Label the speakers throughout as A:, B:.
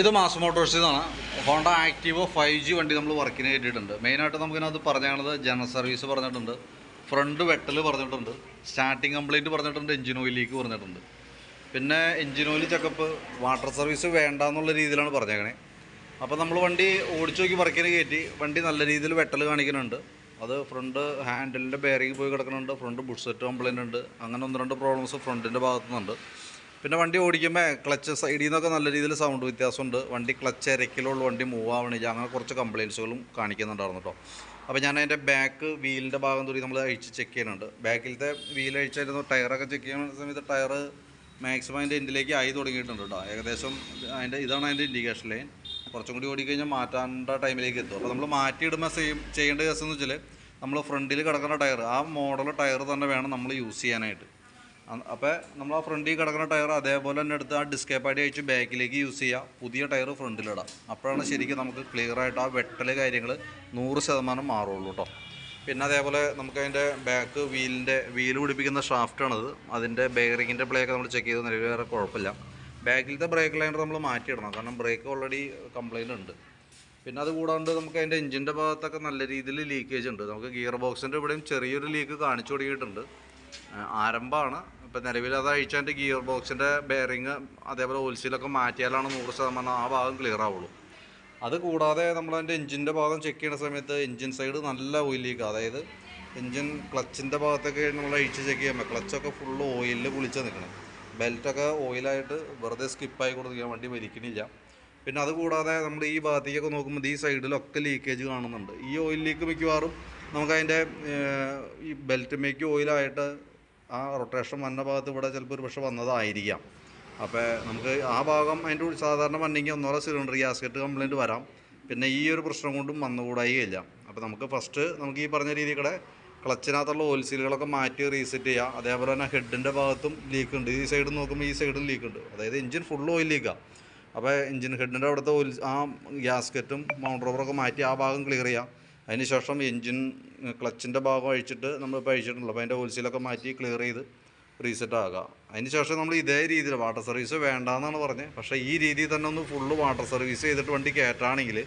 A: ഇത് മാസ് മോട്ടോഴ്സിൽ നിന്നാണ് Honda Activa five G വണ്ടി നമ്മൾ വർക്കിന് കയറ്റിയിട്ടുണ്ട്. മെയിനായിട്ട് നമുക്കിനകത്ത് പറഞ്ഞത് ജനറൽ സർവീസ് പറഞ്ഞിട്ടുണ്ട്. ഫ്രണ്ട് വെട്ടൽ പറഞ്ഞിട്ടുണ്ട്. സ്റ്റാർട്ടിങ് കംപ്ലൈന്റ് പറഞ്ഞിട്ടുണ്ട്. എഞ്ചിൻ ഓയിൽ ലീക്ക് പറഞ്ഞിട്ടുണ്ട്. പിന്നെ engine oil checkup water service വേണ്ട എന്നുള്ള രീതിയിലാണ് പറഞ്ഞേക്കണേ. അപ്പോൾ നമ്മൾ വണ്ടി ഓടിച്ചു നോക്കി വർക്കിന് കയറ്റി വണ്ടി നല്ല രീതിയിൽ വെട്ടൽ കാണിക്കുന്നുണ്ട്. അത് ഫ്രണ്ട് ഹാൻഡിലിന്റെ ബെയറിങ് പോയി കിടക്കുന്നുണ്ട്. ഫ്രണ്ട് ബുഡ് സെറ്റ് കംപ്ലൈന്റ് ഉണ്ട്. അങ്ങനെ ഒന്ന് രണ്ട് പ്രോബ്ലംസ് ഫ്രണ്ടിന്റെ ഭാഗത്തുനിന്നുണ്ട്. പിന്നെ വണ്ടി ഓടിക്കുമ്പോൾ ക്ലച്ച് സൈഡിൽ നിന്നൊക്കെ നല്ല രീതിയിൽ സൗണ്ട് വ്യത്യാസമുണ്ട്. വണ്ടി ക്ലച്ച് ഇരക്കിലുള്ള വണ്ടി മൂവ് ആവണില്ല. അങ്ങനെ കുറച്ച് കംപ്ലയിൻസുകളും കാണിക്കുന്നുണ്ടായിരുന്നു കേട്ടോ അപ്പോൾ ഞാൻ അതിന്റെ ബാക്ക് വീലിന്റെ ഭാഗം കൂടി നമ്മൾ അഴിച്ച് ചെക്ക് ചെയ്യുന്നുണ്ട്. ബാക്കിലത്തെ വീൽ അഴിച്ചായിരുന്നു ടയറൊക്കെ ചെക്ക് ചെയ്യുന്ന സമയത്ത് ടയർ മാക്സിമം അതിന്റെ എൻഡിലേക്ക് ആയി തുടങ്ങിയിട്ടുണ്ട് കേട്ടോ ഏകദേശം അതിന്റെ ഇതാണ് അതിന്റെ ഇൻഡിക്കേഷൻ ലൈൻ കുറച്ചും കൂടി ഓടിക്കഴിഞ്ഞാൽ മാറ്റാണ്ട ടൈമിലേക്ക് എത്തും. അപ്പോൾ നമ്മൾ മാറ്റിയിടുമ്പോൾ സെയിം ചെയ്യേണ്ട കേസെന്ന് വെച്ചാൽ നമ്മൾ ഫ്രണ്ടിൽ കിടക്കുന്ന ടയർ ആ മോഡൽ ടയർ തന്നെ വേണം നമ്മൾ യൂസ് ചെയ്യാനായിട്ട്. അപ്പോൾ നമ്മൾ ആ ഫ്രണ്ടിൽ കിടക്കുന്ന ടയർ അതേപോലെ തന്നെ എടുത്ത് ആ ഡിസ്കേ പാടി അയച്ച് ബാക്കിലേക്ക് യൂസ് ചെയ്യുക പുതിയ ടയർ ഫ്രണ്ടിലിടാം അപ്പോഴാണ് ശരിക്കും നമുക്ക് ക്ലിയർ ആയിട്ട് ആ വെട്ടൽ കാര്യങ്ങൾ നൂറ് ശതമാനം മാറുള്ളൂ കേട്ടോ പിന്നെ അതേപോലെ നമുക്ക് അതിന്റെ ബാക്ക് വീലിന്റെ വീൽ പിടിപ്പിക്കുന്ന ഷാഫ്റ്റാണത് അതിന്റെ പ്ലേ ഒക്കെ നമ്മൾ ചെക്ക് ചെയ്ത് നിലവിൽ വേറെ കുഴപ്പമില്ല. ബാക്കിലത്തെ ബ്രേക്ക് ലൈനർ നമ്മൾ മാറ്റിയിടണം. കാരണം ബ്രേക്ക് ഓൾറെഡി കംപ്ലൈന്റ് ഉണ്ട്. പിന്നെ അത് കൂടാണ്ട് നമുക്ക് അതിന്റെ എഞ്ചിന്റെ ഭാഗത്തൊക്കെ നല്ല രീതിയിൽ ലീക്കേജ് ഉണ്ട്. നമുക്ക് ഗിയർ ബോക്സിന്റെ ഇവിടെയും ചെറിയൊരു ലീക്ക് കാണിച്ചു തുടങ്ങിയിട്ടുണ്ട്. ആരംഭമാണ്. ഇപ്പം നിലവിൽ അത് അഴിച്ചതിന്റെ ഗിയർ ബോക്സിന്റെ ബെയറിങ് അതേപോലെ ഓൽസീലൊക്കെ മാറ്റിയാലാണ് നൂറ് ശതമാനം ആ ഭാഗം ക്ലിയർ ആവുള്ളൂ. അത് കൂടാതെ നമ്മളതിന്റെ എഞ്ചിന്റെ ഭാഗം ചെക്ക് ചെയ്യുന്ന സമയത്ത് എഞ്ചിൻ സൈഡ് നല്ല ഓയിൽ ലീക്ക് അതായത് എഞ്ചിൻ ക്ലച്ചിന്റെ ഭാഗത്തൊക്കെ നമ്മൾ അഴിച്ച് ചെക്ക് ചെയ്യുമ്പോൾ ക്ലച്ചൊക്കെ ഫുൾ ഓയിലിൽ കുളിച്ച് നിൽക്കണം ബെൽറ്റൊക്കെ ഓയിലായിട്ട് വെറുതെ സ്കിപ്പായി കൊടുക്കുക വണ്ടി വലിക്കണില്ല. പിന്നെ അത് കൂടാതെ നമ്മൾ ഈ ഭാഗത്തേക്കൊക്കെ നോക്കുമ്പോൾ ഈ സൈഡിലൊക്കെ ലീക്കേജ് കാണുന്നുണ്ട്. ഈ ഓയിൽ ലീക്ക് മിക്കവാറും നമുക്കതിന്റെ ഈ ബെൽറ്റ് മേക്ക് ഓയിലായിട്ട് ആ റൊട്ടേഷൻ വന്ന ഭാഗത്ത് ഇവിടെ ചിലപ്പോൾ ഒരു പക്ഷേ വന്നതായിരിക്കാം. അപ്പോൾ നമുക്ക് ആ ഭാഗം അതിന്റെ സാധാരണ വന്നെങ്കിൽ ഒന്നോളം സിലിണ്ടർ ഗ്യാസ്കറ്റ് കംപ്ലൈന്റ് വരാം. പിന്നെ ഈ ഒരു പ്രശ്നം കൊണ്ടും വന്നുകൂടായില്ല അപ്പോൾ നമുക്ക് ഫസ്റ്റ് നമുക്ക് ഈ പറഞ്ഞ രീതിയിൽ കൂടെ ക്ലച്ചിനകത്തുള്ള ഓയിൽ സീലുകളൊക്കെ മാറ്റി റീസെറ്റ് ചെയ്യുക. അതേപോലെ തന്നെ ഹെഡിന്റെ ഭാഗത്തും ലീക്ക് ഉണ്ട്. ഈ സൈഡ് നോക്കുമ്പോൾ ഈ സൈഡും ലീക്ക് ഉണ്ട്. അതായത് എഞ്ചിൻ ഫുൾ ഓയിൽ ലീക്കാണ് അപ്പോൾ എഞ്ചിൻ ഹെഡിന്റെ അവിടുത്തെ ഓയിൽ ആ ഗ്യാസ്കറ്റും മൗണ്ട് റോബറൊക്കെ മാറ്റി ആ ഭാഗം ക്ലിയർ ചെയ്യാം അതിന് ശേഷം എഞ്ചിൻ ക്ലച്ചിന്റെ ഭാഗം അഴിച്ചിട്ട് നമ്മളിപ്പോൾ അഴിച്ചിട്ടുണ്ടല്ലോ അപ്പോൾ അതിന്റെ ഹോൾസെയിലൊക്കെ മാറ്റി ക്ലിയർ ചെയ്ത് റീസെറ്റ് ആകുക അതിന് ശേഷം നമ്മൾ ഇതേ രീതിയിൽ വാട്ടർ സർവീസ് വേണ്ടാന്നാണ് പറഞ്ഞത്. പക്ഷേ ഈ രീതിയിൽ തന്നെ ഒന്ന് ഫുള്ള് വാട്ടർ സർവീസ് ചെയ്തിട്ട് വണ്ടി കയറ്റാണെങ്കിൽ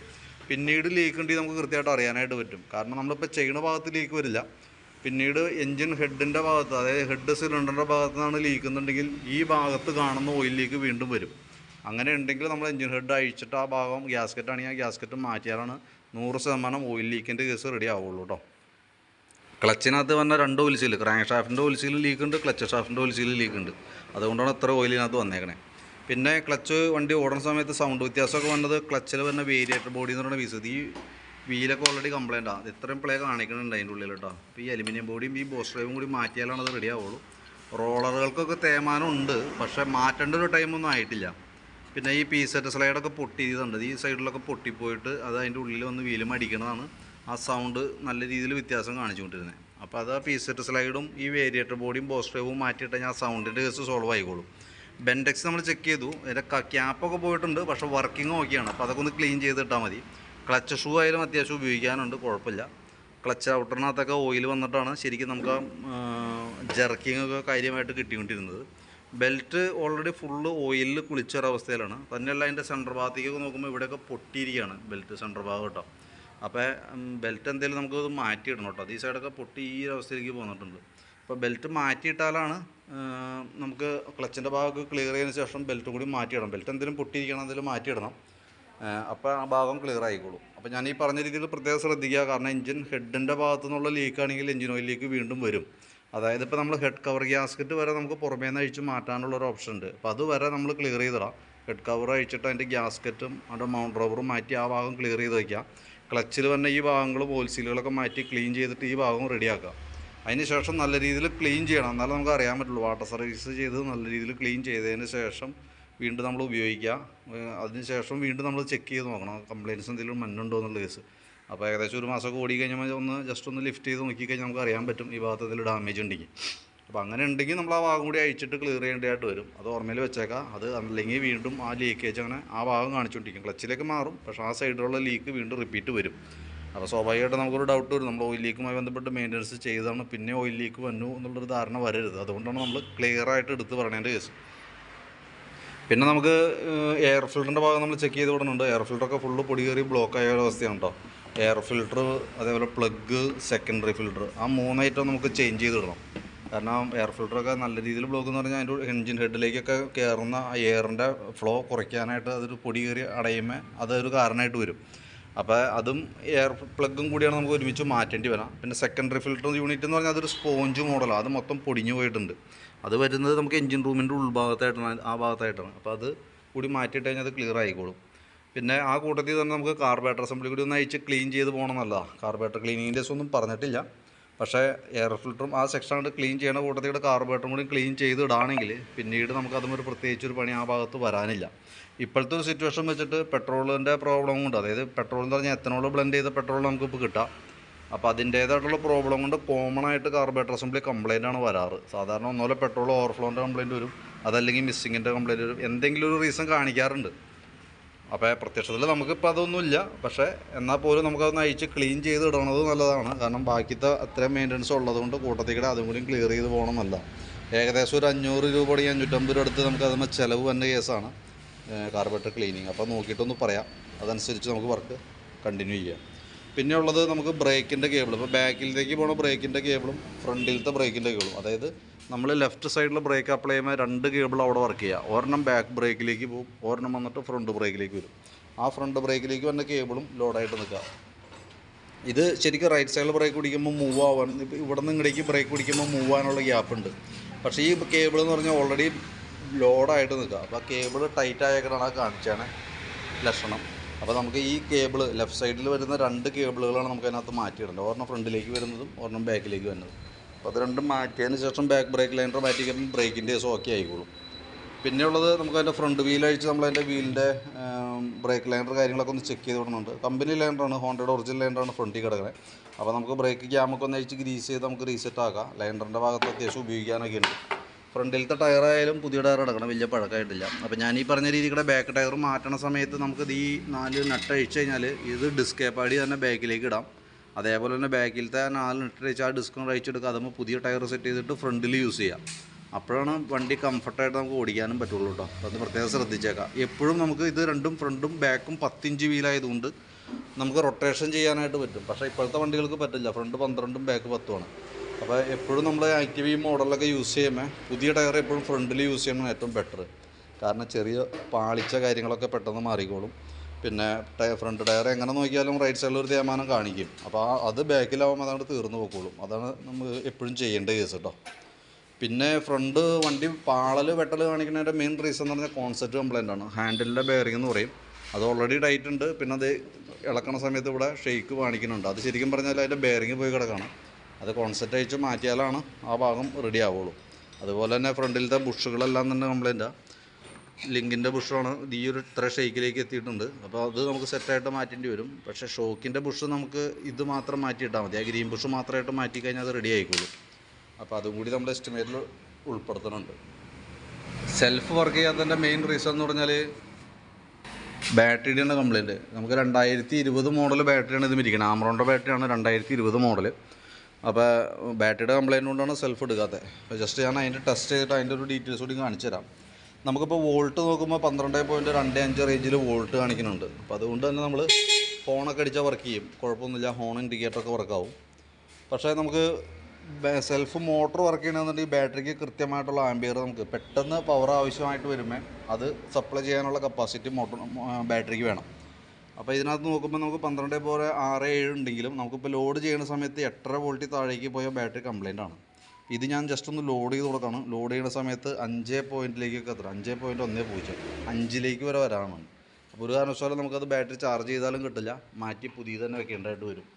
A: പിന്നീട് ലീക്ക് ഉണ്ടെങ്കിൽ നമുക്ക് കൃത്യമായിട്ട് അറിയാനായിട്ട് പറ്റും. കാരണം നമ്മളിപ്പോൾ ചെയ്യുന്ന ഭാഗത്ത് ലീക്ക് വരില്ല. പിന്നീട് എൻജിൻ ഹെഡിന്റെ ഭാഗത്ത് അതായത് ഹെഡ് സിലിണ്ടറിന്റെ ഭാഗത്ത് നിന്നാണ് ലീക്ക് എന്നുണ്ടെങ്കിൽ ഈ ഭാഗത്ത് കാണുന്ന ഓയിൽ ലീക്ക് വീണ്ടും വരും. അങ്ങനെ ഉണ്ടെങ്കിൽ നമ്മൾ എൻജിൻ ഹെഡ് അഴിച്ചിട്ട് ആ ഭാഗം ഗ്യാസ്കറ്റ് ആണെങ്കിൽ ആ ഗ്യാസ്കറ്റ് മാറ്റിയാലാണ് നൂറ് ശതമാനം ഓയിൽ ലീക്കിന്റെ കേസ് റെഡി ആവുള്ളൂ കേട്ടോ ക്ലച്ചിനകത്ത് വന്ന രണ്ട് ഓയിൽ ക്രാങ്ക് ഷാഫ്റ്റിന്റെ ഓയിൽ ലീക്ക് ഉണ്ട് ക്ലച്ച് ഷാഫ്റ്റിന്റെ ഓയിൽ ലീക്ക് ഉണ്ട്. അതുകൊണ്ടാണ് ഇത്ര ഓയിലിനകത്ത് വന്നേക്കണേ. പിന്നെ ക്ലച്ച് വണ്ടി ഓടുന്ന സമയത്ത് സൗണ്ട് വ്യത്യാസമൊക്കെ വന്നത് ക്ലച്ചിൽ വരുന്ന വേരിയേറ്റർ ബോഡി എന്ന് പറയുന്ന പീസ് ഈ വീലൊക്കെ ഓൾറെഡി കംപ്ലൈന്റ് ആണ് ഇത്രയും പ്ലേ കാണിക്കുന്നുണ്ട് അതിന്റെ ഉള്ളിൽ കേട്ടോ അപ്പോൾ ഈ അലുമിനിയം ബോഡിയും ഈ ബോസ് ഡ്രൈവും കൂടി മാറ്റിയാലാണ് അത് റെഡി ആവുള്ളൂ. റോളറുകൾക്കൊക്കെ തേമാനം ഉണ്ട് പക്ഷേ മാറ്റേണ്ട ഒരു ടൈമൊന്നും ആയിട്ടില്ല. പിന്നെ ഈ പീസറ്റ് സ്ലൈഡൊക്കെ പൊട്ടിയതുണ്ട്. ഈ സൈഡിലൊക്കെ പൊട്ടിപ്പോയിട്ട് അത് അതിന്റെ ഉള്ളിൽ വന്ന് വീലും അടിക്കണതാണ്. ആ സൗണ്ട് നല്ല രീതിയിൽ വ്യത്യാസം കാണിച്ചുകൊണ്ടിരുന്നത് അപ്പോൾ അത് ആ പീസറ്റ് സ്ലൈഡും ഈ വേരിയേറ്റർ ബോഡിയും ബോസ്റ്റേവും മാറ്റിയിട്ട് ഞാൻ സൗണ്ടിന്റെ കേസ് സോൾവ് ആയിക്കോളും. ബെൻഡെക്സ് നമ്മൾ ചെക്ക് ചെയ്തു. അതിന്റെ ക്യാപ്പൊക്കെ പോയിട്ടുണ്ട്. പക്ഷേ വർക്കിംഗ് ഓക്കെയാണ് അപ്പോൾ അതൊക്കെ ഒന്ന് ക്ലീൻ ചെയ്തിട്ടാൽ മതി. ക്ലച്ച് ഷൂ ആയാലും അത്യാവശ്യം ഉപയോഗിക്കാനുണ്ട്. കുഴപ്പമില്ല. ക്ലച്ച് ഔട്ടറിനകത്തൊക്കെ ഓയിൽ വന്നിട്ടാണ് ശരിക്കും നമുക്ക് ജർക്കിംഗ് ഒക്കെ കാര്യമായിട്ട് കിട്ടിക്കൊണ്ടിരുന്നത്. ബെൽറ്റ് ഓൾറെഡി ഫുള്ള് ഓയിലിൽ കുളിച്ചൊരവസ്ഥയിലാണ് തന്നെയല്ല അതിന്റെ സെന്റർ ഭാഗത്തേക്കൊക്കെ നോക്കുമ്പോൾ ഇവിടെയൊക്കെ പൊട്ടിയിരിക്കുകയാണ് ബെൽറ്റ് സെന്റർ ഭാഗം കേട്ടോ. അപ്പോൾ ബെൽറ്റ് എന്തെങ്കിലും നമുക്ക് മാറ്റിയിടണം കേട്ടോ. അത് ഈ സൈഡൊക്കെ പൊട്ടി ഈ അവസ്ഥയിലേക്ക് പോന്നിട്ടുണ്ട്. അപ്പോൾ ബെൽറ്റ് മാറ്റിയിട്ടാലാണ് നമുക്ക് ക്ലച്ചിന്റെ ഭാഗമൊക്കെ ക്ലിയർ ചെയ്തതിന് ശേഷം ബെൽറ്റും കൂടി മാറ്റിയിടണം. ബെൽറ്റ് എന്തെങ്കിലും പൊട്ടിയിരിക്കണം എന്തെങ്കിലും മാറ്റിയിടണം. അപ്പോൾ ആ ഭാഗം ക്ലിയർ ആയിക്കോളും. അപ്പോൾ ഞാൻ ഈ പറഞ്ഞ രീതിയിൽ പ്രത്യേകം ശ്രദ്ധിക്കുക. കാരണം എഞ്ചിൻ ഹെഡിന്റെ ഭാഗത്തു നിന്നുള്ള ലീക്കാണെങ്കിൽ എഞ്ചിൻ ഓയിലേക്ക് വീണ്ടും വരും. അതായത് ഇപ്പോൾ നമ്മൾ ഹെഡ് കവർ ഗ്യാസ്കറ്റ് വരെ നമുക്ക് പുറമേ നിന്ന് അഴിച്ച് മാറ്റാനുള്ള ഒരു ഓപ്ഷൻ ഉണ്ട്. അപ്പോൾ അതുവരെ നമ്മൾ ക്ലിയർ ചെയ്തിടാം. ഹെഡ് കവർ അഴിച്ചിട്ട് അതിന്റെ ഗ്യാസ്കറ്റും അതിന്റെ മൗണ്ട് റബ്ബറും മാറ്റി ആ ഭാഗം ക്ലിയർ ചെയ്ത് വയ്ക്കുക ക്ലച്ചിൽ വന്ന ഈ ഭാഗങ്ങൾ ബോൾസീലുകളൊക്കെ മാറ്റി ക്ലീൻ ചെയ്തിട്ട് ഈ ഭാഗം റെഡിയാക്കുക അതിന് ശേഷം നല്ല രീതിയിൽ ക്ലീൻ ചെയ്യണം. എന്നാലേ നമുക്ക് അറിയാൻ പറ്റുള്ളൂ. വാട്ടർ സർവീസ് ചെയ്ത് നല്ല രീതിയിൽ ക്ലീൻ ചെയ്തതിന് ശേഷം വീണ്ടും നമ്മൾ ഉപയോഗിക്കുക അതിന് ശേഷം വീണ്ടും നമ്മൾ ചെക്ക് ചെയ്ത് നോക്കണം. കംപ്ലയിൻസ് എന്തെങ്കിലും മണ്ണുണ്ടോ എന്നുള്ള കേസ് അപ്പോൾ ഏകദേശം ഒരു മാസമൊക്കെ ഓടി കഴിഞ്ഞാൽ ഒന്ന് ജസ്റ്റ് ഒന്ന് ലിഫ്റ്റ് ചെയ്ത് നോക്കിക്കഴിഞ്ഞാൽ നമുക്ക് അറിയാൻ പറ്റും ഈ ഭാഗത്ത് എന്തെങ്കിലും ഡാമേജ് ഉണ്ടെങ്കിൽ അപ്പോൾ അങ്ങനെ ഉണ്ടെങ്കിൽ നമ്മൾ ആ ഭാഗം കൂടി അഴിച്ചിട്ട് ക്ലിയർ ചെയ്യേണ്ടതായിട്ട് വരും. അത് ഓർമ്മയിൽ വെച്ചേക്കാം. അത് അല്ലെങ്കിൽ വീണ്ടും ആ ലീക്കേജ് അങ്ങനെ ആ ഭാഗം കാണിച്ചുകൊണ്ടിരിക്കും ക്ലച്ചിലേക്ക് മാറും. പക്ഷേ ആ സൈഡിലുള്ള ലീക്ക് വീണ്ടും റിപ്പീറ്റ് വരും. അപ്പോൾ സ്വാഭാവികമായിട്ട് നമുക്കൊരു ഡൗട്ട് വരും. നമ്മൾ ഓയിൽ ലീക്കുമായി ബന്ധപ്പെട്ട് മെയിന്റനൻസ് ചെയ്താണ് പിന്നെ ഓയിൽ ലീക്ക് വന്നു എന്നുള്ളൊരു ധാരണ വരരുത്. അതുകൊണ്ടാണ് നമ്മൾ ക്ലിയർ ആയിട്ട് എടുത്ത് പറയേണ്ട കേസ്. പിന്നെ നമുക്ക് എയർ ഫിൽറ്ററിന്റെ ഭാഗം നമ്മൾ ചെക്ക് ചെയ്ത് വിടുന്നുണ്ട്. എയർ ഫിൽറ്ററൊക്കെ ഫുള്ള് പൊടി കയറി ബ്ലോക്ക് ആയ അവസ്ഥയാണ് കേട്ടോ എയർ ഫിൽട്ടർ അതേപോലെ പ്ലഗ് സെക്കൻഡറി ഫിൽട്ടർ ആ മൂന്നായിട്ടും നമുക്ക് ചേഞ്ച് ചെയ്ത് ഇടണം. കാരണം എയർ ഫിൽട്ടറൊക്കെ നല്ല രീതിയിൽ ബ്ലോക്ക് എന്ന് പറഞ്ഞാൽ അതിന്റെ എൻജിൻ ഹെഡിലേക്കൊക്കെ കയറുന്ന എയറിന്റെ ഫ്ലോ കുറയ്ക്കാനായിട്ട് അതൊരു പൊടി കയറി അടയുമ്പോൾ അതൊരു കാരണമായിട്ട് വരും. അപ്പോൾ അതും എയർ പ്ലഗും കൂടിയാണ് നമുക്ക് ഒരുമിച്ച് മാറ്റേണ്ടി വരാം. പിന്നെ സെക്കൻഡറി ഫിൽട്ടർ യൂണിറ്റ് എന്ന് പറഞ്ഞാൽ അതൊരു സ്പോഞ്ച് മോഡലാണ് അത് മൊത്തം പൊടിഞ്ഞു പോയിട്ടുണ്ട്. അത് വരുന്നത് നമുക്ക് എൻജിൻ റൂമിന്റെ ഉൾഭാഗത്തായിട്ടാണ് ആ ഭാഗത്തായിട്ടാണ്. അപ്പോൾ അത് കൂടി മാറ്റിയിട്ട് കഴിഞ്ഞാൽ അത് ക്ലിയർ ആയിക്കോളും. പിന്നെ ആ കൂട്ടത്തിൽ തന്നെ നമുക്ക് കാർബേറ്റർ അസംബ്ലി കൂടി ഒന്ന് അയച്ച് ക്ലീൻ ചെയ്ത് പോകണം നല്ലതാണ് കാർബേറ്റർ ക്ലീനിങ്ങിന്റെ ഒന്നും പറഞ്ഞിട്ടില്ല. പക്ഷേ എയർ ഫിൽറ്ററും ആ സെക്ഷൻ കൊണ്ട് ക്ലീൻ ചെയ്യണ കൂട്ടത്തിയുടെ കാർബേറ്ററും കൂടി ക്ലീൻ ചെയ്ത് ഇടാണെങ്കിൽ പിന്നീട് നമുക്ക് അതും ഒരു പ്രത്യേകിച്ച് ഒരു പണി ആ ഭാഗത്ത് വരാനില്ല. ഇപ്പോഴത്തെ ഒരു സിറ്റുവേഷൻ വെച്ചിട്ട് പെട്രോളിന്റെ പ്രോബ്ലം കൊണ്ട് അതായത് പെട്രോൾ എന്ന് പറഞ്ഞാൽ എത്തനോൾ ബ്ലെൻഡ് ചെയ്ത പെട്രോൾ നമുക്കിപ്പോൾ കിട്ടാം. അപ്പോൾ അതിന്റേതായിട്ടുള്ള പ്രോബ്ലം കൊണ്ട് കോമൺ ആയിട്ട് കാർബേറ്റർ അസംബ്ലി കംപ്ലൈന്റ് ആണ് വരാറ്. സാധാരണ ഒന്നുപോലെ പെട്രോൾ ഓവർഫ്ലോന്റെ കംപ്ലൈന്റ് വരും. അതല്ലെങ്കിൽ മിസ്സിങ്ങിന്റെ കംപ്ലൈന്റ് വരും. എന്തെങ്കിലും ഒരു റീസൺ കാണിക്കാറുണ്ട്. അപ്പോൾ പ്രത്യക്ഷത്തിൽ നമുക്കിപ്പോൾ അതൊന്നുമില്ല. പക്ഷേ എന്നാൽ പോലും നമുക്കതൊന്ന് അഴിച്ച് ക്ലീൻ ചെയ്ത് ഇടണത് നല്ലതാണ്. കാരണം ബാക്കിത്തെ അത്രയും മെയിന്റനൻസ് ഉള്ളതുകൊണ്ട് കൂട്ടത്തിക്കടെ അതും കൂടി ക്ലിയർ ചെയ്ത് പോകണം എന്നല്ല ഏകദേശം ഒരു അഞ്ഞൂറ് രൂപ അടി അഞ്ഞൂറ്റമ്പത് രൂപ അടുത്ത് നമുക്ക് അതിന് ചിലവ് വന്ന കേസാണ്. കാർബറേറ്റർ ക്ലീനിങ് അപ്പോൾ നോക്കിയിട്ടൊന്ന് പറയാം. അതനുസരിച്ച് നമുക്ക് വർക്ക് കണ്ടിന്യൂ ചെയ്യാം. പിന്നെ ഉള്ളത് നമുക്ക് ബ്രേക്കിന്റെ കേബിൾ ഇപ്പോൾ ബാക്കിലത്തേക്ക് പോണ ബ്രേക്കിന്റെ കേബിളും ഫ്രണ്ടിലത്തെ ബ്രേക്കിന്റെ കേബിളും അതായത് നമ്മൾ ലെഫ്റ്റ് സൈഡിൽ ബ്രേക്ക് അപ്ലൈ ചെയ്യുമ്പോൾ രണ്ട് കേബിൾ അവിടെ വർക്ക് ചെയ്യുക ഒരെണ്ണം ബാക്ക് ബ്രേക്കിലേക്ക് പോകും ഒരെണ്ണം വന്നിട്ട് ഫ്രണ്ട് ബ്രേക്കിലേക്ക് വരും. ആ ഫ്രണ്ട് ബ്രേക്കിലേക്ക് വന്ന കേബിളും ലോഡായിട്ട് നിൽക്കുക ഇത് ശരിക്കും റൈറ്റ് സൈഡിൽ ബ്രേക്ക് പിടിക്കുമ്പോൾ മൂവ് ആവാൻ ഇവിടെ നിന്ന് ഇങ്ങടേക്ക് ബ്രേക്ക് പിടിക്കുമ്പോൾ മൂവ് ആവാനുള്ള ഗ്യാപ്പ് ഉണ്ട്. പക്ഷേ ഈ കേബിൾ എന്ന് പറഞ്ഞാൽ ഓൾറെഡി ലോഡായിട്ട് നിൽക്കുക അപ്പോൾ കേബിൾ ടൈറ്റ് ആയേക്കാണ് കാണിച്ചാണ് ലക്ഷണം. അപ്പോൾ നമുക്ക് ഈ കേബിൾ ലെഫ്റ്റ് സൈഡിൽ വരുന്ന രണ്ട് കേബിളുകളാണ് നമുക്ക് അതിനകത്ത് മാറ്റിയിടേണ്ടത്. ഒരെണ്ണം ഫ്രണ്ടിലേക്ക് വരുന്നതും ഒരെണ്ണം ബാക്കിലേക്ക് വരുന്നതും. അപ്പോൾ അത് രണ്ടും മാറ്റിയതിന് ശേഷം ബാക്ക് ബ്രേക്ക് ലൈനർ മാറ്റി കഴിയുമ്പോൾ ബ്രേക്കിന്റെ കേസ് ഓക്കെ ആയിക്കോളും. പിന്നെ ഉള്ളത് നമുക്ക് അതിന്റെ ഫ്രണ്ട് വീൽ അഴിച്ച് നമ്മൾ അതിന്റെ വീലിന്റെ ബ്രേക്ക് ലൈനർ കാര്യങ്ങളൊക്കെ ഒന്ന് ചെക്ക് ചെയ്ത് വിടുന്നുണ്ട് കമ്പനി ലൈനറാണ് ഹോണ്ടയുടെ ഒറിജിനൽ ലൈനറാണ് ഫ്രണ്ടിൽ കിടക്കുന്നത് അപ്പോൾ നമുക്ക് ബ്രേക്ക് ക്യാമൊക്കെ ഒന്ന് അഴിച്ച് ഗ്രീസ് ചെയ്ത് നമുക്ക് റീസെറ്റ് ആക്കാം. ലൈനറിന്റെ ഭാഗത്ത് അത്യാവശ്യം ഉപയോഗിക്കാനൊക്കെ ഉണ്ട്. ഫ്രണ്ടിലത്തെ ടയറായാലും പുതിയ ടയർ അടക്കണം വലിയ പഴക്കമായിട്ടില്ല. അപ്പോൾ ഞാൻ ഈ പറഞ്ഞ രീതിയുടെ ബാക്ക് ടയർ മാറ്റണ സമയത്ത് നമുക്കിത് ഈ നാല് നട്ട് കഴിഞ്ഞാൽ ഇത് ഡിസ്കേപ്പാടി തന്നെ ബാക്കിലേക്ക് ഇടാം. അതേപോലെ തന്നെ ബാക്കിലത്തെ നാല് നട്ട് അഴിച്ച് ആ ഡിസ്കും അഴിച്ചെടുക്കുക അതുമ്പോൾ പുതിയ ടയർ സെറ്റ് ചെയ്തിട്ട് ഫ്രണ്ടിൽ യൂസ് ചെയ്യാം. അപ്പോഴാണ് വണ്ടി കംഫർട്ടായിട്ട് നമുക്ക് ഓടിക്കാനും പറ്റുള്ളൂ കേട്ടോ അത് പ്രത്യേകം ശ്രദ്ധിച്ചേക്കാം. എപ്പോഴും നമുക്ക് ഇത് രണ്ടും ഫ്രണ്ടും ബാക്കും പത്തിഞ്ച് വീലായതുകൊണ്ട് നമുക്ക് റൊട്ടേഷൻ ചെയ്യാനായിട്ട് പറ്റും. പക്ഷേ ഇപ്പോഴത്തെ വണ്ടികൾക്ക് പറ്റില്ല. ഫ്രണ്ട് പന്ത്രണ്ടും ബാക്ക് പത്തുമാണ് അപ്പോൾ എപ്പോഴും നമ്മൾ ആക്റ്റീവ് ഈ മോഡലൊക്കെ യൂസ് ചെയ്യുമ്പോൾ പുതിയ ടയർ എപ്പോഴും ഫ്രണ്ടിൽ യൂസ് ചെയ്യണം ഏറ്റവും ബെറ്റർ കാരണം ചെറിയ പാളിച്ച കാര്യങ്ങളൊക്കെ പെട്ടെന്ന് മാറിക്കോളും. പിന്നെ ഫ്രണ്ട് ടയർ എങ്ങനെ നോക്കിയാലും റൈറ്റ് സൈഡിൽ ഒരു തേമാനം കാണിക്കും. അപ്പോൾ ആ അത് ബാക്കിലാവുമ്പോൾ അതങ്ങോട്ട് തീർന്നു പോയിക്കോളും അതാണ് നമ്മൾ എപ്പോഴും ചെയ്യേണ്ട കേസ് കേട്ടോ പിന്നെ ഫ്രണ്ട് വണ്ടി പാളൽ വെട്ടൽ കാണിക്കുന്നതിന്റെ മെയിൻ റീസൺ എന്ന് പറഞ്ഞാൽ കോൺസെപ്റ്റ് കംപ്ലൈന്റ് ആണ്. ഹാൻഡിലിന്റെ ബെയറിംഗ് എന്ന് പറയും. അത് ഓൾറെഡി ടൈറ്റ് ഉണ്ട്. പിന്നെ അത് ഇളക്കണ സമയത്ത് ഇവിടെ ഷെയ്ക്ക് കാണിക്കുന്നുണ്ട്. അത് ശരിക്കും പറഞ്ഞാൽ അതിന്റെ ബെയറിംഗ് പോയി കിടക്കണം. അത് കോൺസെപ്റ്റ് അയച്ച് മാറ്റിയാലാണ് ആ ഭാഗം റെഡി ആവുള്ളൂ. അതുപോലെ തന്നെ ഫ്രണ്ടിലത്തെ ബുഷുകളെല്ലാം തന്നെ കംപ്ലൈന്റാണ് ലിങ്കിന്റെ ബുഷാണ് ഈ ഒരു ഇത്ര ഷെയ്ക്കിലേക്ക് എത്തിയിട്ടുണ്ട്. അപ്പോൾ അത് നമുക്ക് സെറ്റായിട്ട് മാറ്റേണ്ടി വരും. പക്ഷേ ഷോക്കിന്റെ ബുഷ് നമുക്ക് ഇത് മാത്രം മാറ്റിയിട്ടാൽ മതി. ആ ഗ്രീൻ ബുഷ് മാത്രമായിട്ട് മാറ്റി കഴിഞ്ഞാൽ അത് റെഡി ആയിക്കോളും. അപ്പോൾ അതും കൂടി നമ്മുടെ എസ്റ്റിമേറ്റിൽ ഉൾപ്പെടുത്തുന്നുണ്ട്. സെൽഫ് വർക്ക് ചെയ്യാത്തതിന്റെ മെയിൻ റീസൺ എന്ന് പറഞ്ഞാൽ ബാറ്ററിയുടെ കംപ്ലയിന്റ് നമുക്ക് രണ്ടായിരത്തി ഇരുപത് മോഡൽ ബാറ്ററിയാണ് ഇത് മിരിക്കുന്നത് ആമറോണിന്റെ ബാറ്ററിയാണ് രണ്ടായിരത്തി ഇരുപത് മോഡൽ അപ്പോൾ ബാറ്ററിയുടെ കംപ്ലയിന്റ് കൊണ്ടാണ് സെൽഫ് എടുക്കാത്തത് അപ്പോൾ ജസ്റ്റ് ഞാൻ അതിന്റെ ടെസ്റ്റ് ചെയ്തിട്ട് അതിന്റെ ഒരു ഡീറ്റെയിൽസ് കൂടി കാണിച്ചു തരാം നമുക്കിപ്പോൾ വോൾട്ട് നോക്കുമ്പോൾ പന്ത്രണ്ട് പോയിന്റ് രണ്ട് അഞ്ച് റേഞ്ചിൽ വോൾട്ട് കാണിക്കുന്നുണ്ട്. അപ്പോൾ അതുകൊണ്ട് തന്നെ നമ്മൾ ഫോണൊക്കെ അടിച്ചാൽ വർക്ക് ചെയ്യും. കുഴപ്പമൊന്നുമില്ല ഹോൺ ഇൻഡിക്കേറ്ററൊക്കെ വർക്കാവും പക്ഷേ നമുക്ക് സെൽഫ് മോട്ടോർ വർക്ക് ചെയ്യണമെന്നുണ്ടെങ്കിൽ ബാറ്ററിക്ക് കൃത്യമായിട്ടുള്ള ആംബിയർ നമുക്ക് പെട്ടെന്ന് പവർ ആവശ്യമായിട്ട് വരുമ്പോൾ അത് സപ്ലൈ ചെയ്യാനുള്ള കപ്പാസിറ്റി മോട്ടോർ ബാറ്ററിക്ക് വേണം. അപ്പോൾ ഇതിനകത്ത് നോക്കുമ്പോൾ നമുക്ക് പന്ത്രണ്ട് പോലെ ആറ് ഏഴ് ഉണ്ടെങ്കിലും നമുക്കിപ്പോൾ ലോഡ് ചെയ്യുന്ന സമയത്ത് എട്ടര വോൾട്ടിൽ താഴേക്ക് പോയ ബാറ്ററി കംപ്ലൈന്റ് ആണ്. ഇത് ഞാൻ ജസ്റ്റ് ഒന്ന് ലോഡ് ചെയ്ത് കൊടുക്കണം. ലോഡ് ചെയ്യുന്ന സമയത്ത് അഞ്ച് പോയിന്റിലേക്കൊക്കെ എത്ര അഞ്ച് പോയിന്റ് ഒന്നേ പൂജ്യം. അഞ്ചിലേക്ക് വരെ വരാനാണ്. അപ്പോൾ ഒരു കാരണവശാലും നമുക്കത് ബാറ്ററി ചാർജ് ചെയ്താലും കിട്ടില്ല. മാറ്റി പുതിയത് തന്നെ വെക്കേണ്ടതായിട്ട് വരും.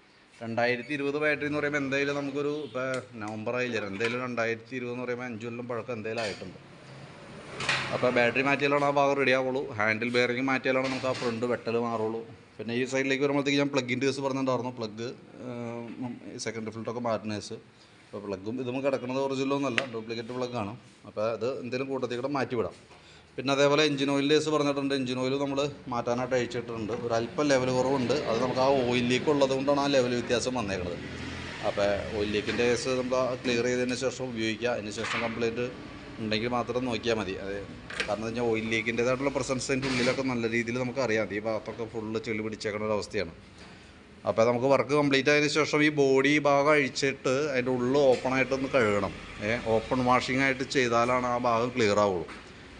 A: രണ്ടായിരത്തി ഇരുപത് ബാറ്ററി എന്ന് പറയുമ്പോൾ എന്തായാലും നമുക്കൊരു ഇപ്പോൾ നവംബർ ആയില്ല? എന്തായാലും രണ്ടായിരത്തി ഇരുപത് എന്ന് പറയുമ്പോൾ അഞ്ച് കൊല്ലം പഴക്കം എന്തായാലും ആയിട്ടുണ്ട്. അപ്പോൾ ബാറ്ററി മാറ്റിയാലാണ് ആ ഭാഗം റെഡി ആവുള്ളൂ. ഹാൻഡിൽ ബെയറിംഗ് മാറ്റിയാലാണ് നമുക്ക് ആ ഫ്രണ്ട് വെട്ടൽ മാറുള്ളൂ. പിന്നെ ഈ സൈഡിലേക്ക് വരുമ്പോഴത്തേക്ക് ഞാൻ പ്ലഗിന്റെ കേസ് പറഞ്ഞിട്ടുണ്ടായിരുന്നു. പ്ലഗ് സെക്കൻഡ് ഫിൽറ്ററൊക്കെ മാറ്റുന്ന കേസ് അപ്പോൾ പ്ലഗും ഇതും കിടക്കുന്നത് ഒറിജിനലൊന്നുമല്ല ഡ്യൂപ്ലിക്കേറ്റ് പ്ലഗ് ആണ്. അപ്പോൾ അത് എന്തെങ്കിലും കൂട്ടത്തിൽ കൂടെ മാറ്റി വിടാം. പിന്നെ അതേപോലെ എഞ്ചിൻ ഓയിൽ ഡേസ് പറഞ്ഞിട്ടുണ്ട്. എഞ്ചിൻ ഓയിൽ നമ്മൾ മാറ്റാനായിട്ട് അയച്ചിട്ടുണ്ട് ഒരു അല്പം ലെവൽ കുറവുണ്ട്. അത് നമുക്ക് ആ ഓയിൽ ലീക്ക് ഉള്ളത് കൊണ്ടാണ് ആ ലെവൽ വ്യത്യാസം വന്നേക്കുന്നത് അപ്പോൾ ഓയിൽ ലീക്കിന്റെ കേസ് നമ്മൾ ക്ലിയർ ചെയ്തതിന് ശേഷം ഉപയോഗിക്കുക. അതിന് ശേഷം കംപ്ലൈന്റ് ഉണ്ടെങ്കിൽ മാത്രം നോക്കിയാൽ മതി. അത് കാരണം വെച്ചാൽ ഓയിൽ ലീക്കിന്റെതായിട്ടുള്ള പ്രസൻസ് അതിന്റെ ഉള്ളിലൊക്കെ നല്ല രീതിയിൽ നമുക്ക് അറിയാം. ഈ ഭാഗത്തൊക്കെ ഫുള്ള് ചെളി പിടിച്ചേക്കുന്ന ഒരു അവസ്ഥയാണ്. അപ്പോൾ നമുക്ക് വർക്ക് കംപ്ലീറ്റ് ആയതിനു ശേഷം ഈ ബോഡി ഭാഗം അഴിച്ചിട്ട് അതിന്റെ ഉള്ളിൽ ഓപ്പൺ ആയിട്ടൊന്ന് കഴുകണം. ഏ ഓപ്പൺ വാഷിംഗ് ആയിട്ട് ചെയ്താലാണ് ആ ഭാഗം ക്ലിയർ ആവുള്ളൂ.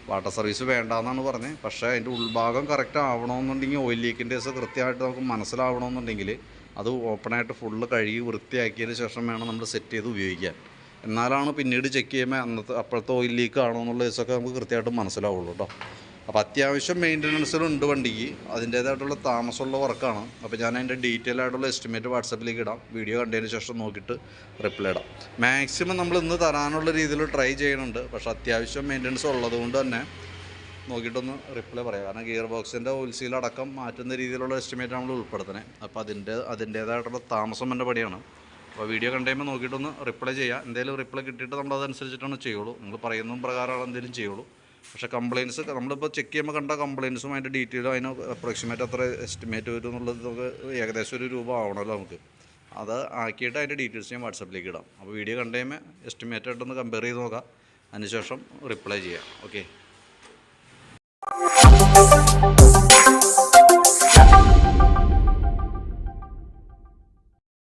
A: വാട്ടർ സർവീസ് വേണ്ടാന്നാണ് പറഞ്ഞത് പക്ഷേ അതിന്റെ ഉൾഭാഗം കറക്റ്റ് ആവണമെന്നുണ്ടെങ്കിൽ ഓയിൽ ലീക്കിന്റെ കേസ് കൃത്യമായിട്ട് നമുക്ക് മനസ്സിലാവണമെന്നുണ്ടെങ്കിൽ അത് ഓപ്പണായിട്ട് ഫുള്ള് കഴുകി വൃത്തിയാക്കിയതിന് ശേഷം വേണം നമ്മൾ സെറ്റ് ചെയ്ത് ഉപയോഗിക്കാൻ. എന്നാലാണ് പിന്നീട് ചെക്ക് ചെയ്യുമ്പോൾ അന്നത്തെ അപ്പോഴത്തെ ഓയിൽ ലീക്ക് ആണോ എന്നുള്ള ദിവസമൊക്കെ നമുക്ക് കൃത്യമായിട്ട് മനസ്സിലാവുള്ളൂ കേട്ടോ അപ്പോൾ അത്യാവശ്യം മെയിന്റനൻസിലുണ്ട് വണ്ടിക്ക് അതിന്റേതായിട്ടുള്ള താമസമുള്ള വർക്കാണ് അപ്പോൾ ഞാൻ അതിന്റെ ഡീറ്റെയിൽ ആയിട്ടുള്ള എസ്റ്റിമേറ്റ് വാട്സപ്പിലേക്ക് ഇടാം. വീഡിയോ കണ്ടതിന് ശേഷം നോക്കിയിട്ട് റിപ്ലൈ ഇടാം. മാക്സിമം നമ്മൾ ഇന്ന് തരാനുള്ള രീതിയിൽ ട്രൈ ചെയ്യുന്നുണ്ട്. പക്ഷെ അത്യാവശ്യം മെയിന്റനൻസ് ഉള്ളതുകൊണ്ട് തന്നെ നോക്കിയിട്ടൊന്ന് റിപ്ലൈ പറയാം. കാരണം ഗിയർ ബോക്സിന്റെ അടക്കം മാറ്റുന്ന രീതിയിലുള്ള എസ്റ്റിമേറ്റ് നമ്മൾ ഉൾപ്പെടുത്തണേ അപ്പോൾ അതിന്റെ അതിന്റേതായിട്ടുള്ള താമസം എന്റെ പടിയാണ് അപ്പോൾ വീഡിയോ കണ്ടുകഴിയുമ്പോൾ നോക്കിയിട്ടൊന്ന് റിപ്ലൈ ചെയ്യുക എന്തെങ്കിലും റിപ്ലൈ കിട്ടിയിട്ട് നമ്മൾ അതനുസരിച്ചിട്ടാണ് ചെയ്യുള്ളൂ. നിങ്ങൾ പറയുന്ന പ്രകാരമാണ് എന്തെങ്കിലും ചെയ്യുള്ളൂ. പക്ഷേ കംപ്ലയിൻസ് നമ്മളിപ്പോൾ ചെക്ക് ചെയ്യുമ്പോൾ കണ്ട കംപ്ലയിൻസും അതിന്റെ ഡീറ്റെയിലും അതിന് അപ്രോക്സിമേറ്റ് അത്ര എസ്റ്റിമേറ്റ് വരും എന്നുള്ളത് ഏകദേശം ഒരു രൂപ ആവണമല്ലോ നമുക്ക്. അത് ആക്കിയിട്ട് അതിന്റെ ഡീറ്റെയിൽസ് ഞാൻ വാട്സപ്പിലേക്ക് ഇടാം. അപ്പോൾ വീഡിയോ കണ്ടു കഴിയുമ്പോൾ എസ്റ്റിമേറ്റ് ആയിട്ടൊന്ന് കമ്പയർ ചെയ്ത് നോക്കാം. അതിനുശേഷം റിപ്ലൈ ചെയ്യാം. ഓക്കെ